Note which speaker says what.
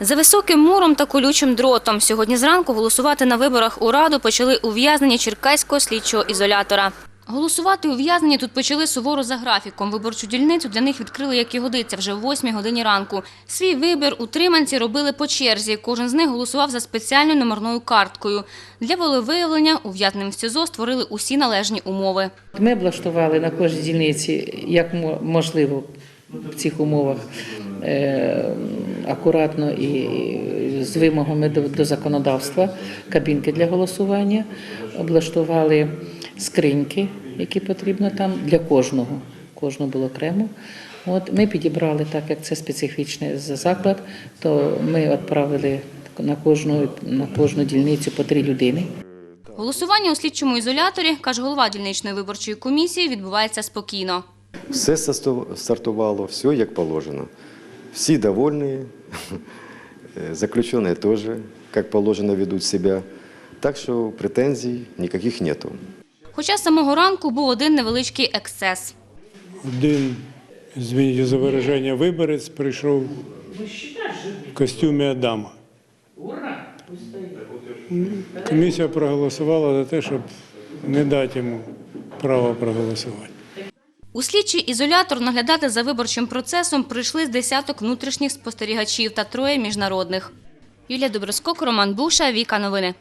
Speaker 1: За високим муром та колючим дротом сьогодні зранку голосувати на виборах у Раду почали ув'язнені Черкаського слідчого ізолятора. Голосувати ув'язнені тут почали суворо за графіком. Виборчу дільницю для них відкрили, як і годиться, вже в 8 годині ранку. Свій вибір утриманці робили по черзі. Кожен з них голосував за спеціальною номерною карткою. Для волевиявлення ув'язненим в СІЗО створили усі належні умови.
Speaker 2: Ми облаштували на кожній дільниці, як мо- можливо в цих умовах, акуратно і з вимогами до, до законодавства кабінки для голосування, облаштували скриньки, які потрібно там для кожного. Кожного було окремо. От ми підібрали, так як це специфічний заклад, то ми відправили на кожну, на кожну дільницю по три людини.
Speaker 1: Голосування у слідчому ізоляторі, каже голова дільничної виборчої комісії, відбувається спокійно.
Speaker 3: Все стартувало, все як положено. Всі довольні, е, заключені теж, як положено, ведуть себе. Так що претензій ніяких нету.
Speaker 1: Хоча з самого ранку був один невеличкий ексцес.
Speaker 4: Один, извините за вираження, виборець прийшов в костюмі Адама. Комісія проголосувала за те, щоб не дати йому право проголосувати.
Speaker 1: У слідчий ізолятор наглядати за виборчим процесом прийшли з десяток внутрішніх спостерігачів та троє міжнародних. Юлія Доброскок, Роман Буша, Віка Новини.